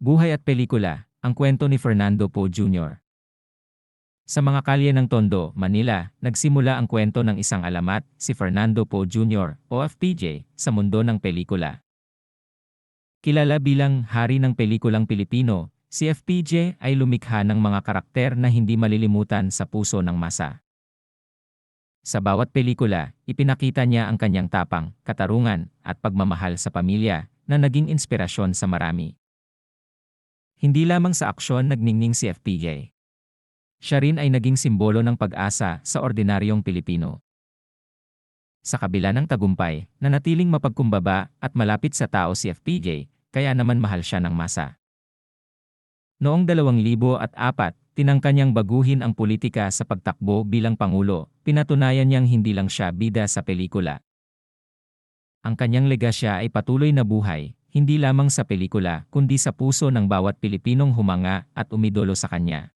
Buhay at pelikula, ang kwento ni Fernando Poe Jr. Sa mga kalye ng Tondo, Manila, nagsimula ang kwento ng isang alamat, si Fernando Poe Jr. o FPJ, sa mundo ng pelikula. Kilala bilang hari ng pelikulang Pilipino, si FPJ ay lumikha ng mga karakter na hindi malilimutan sa puso ng masa. Sa bawat pelikula, ipinakita niya ang kanyang tapang, katarungan, at pagmamahal sa pamilya na naging inspirasyon sa marami. Hindi lamang sa aksyon nagningning si FPJ. Siya rin ay naging simbolo ng pag-asa sa ordinaryong Pilipino. Sa kabila ng tagumpay, nanatiling mapagkumbaba at malapit sa tao si FPJ, kaya naman mahal siya ng masa. Noong 2004, tinangka niyang baguhin ang politika sa pagtakbo bilang Pangulo, pinatunayan niyang hindi lang siya bida sa pelikula. Ang kanyang legasya ay patuloy na buhay, hindi lamang sa pelikula kundi sa puso ng bawat Pilipinong humanga at umidolo sa kanya.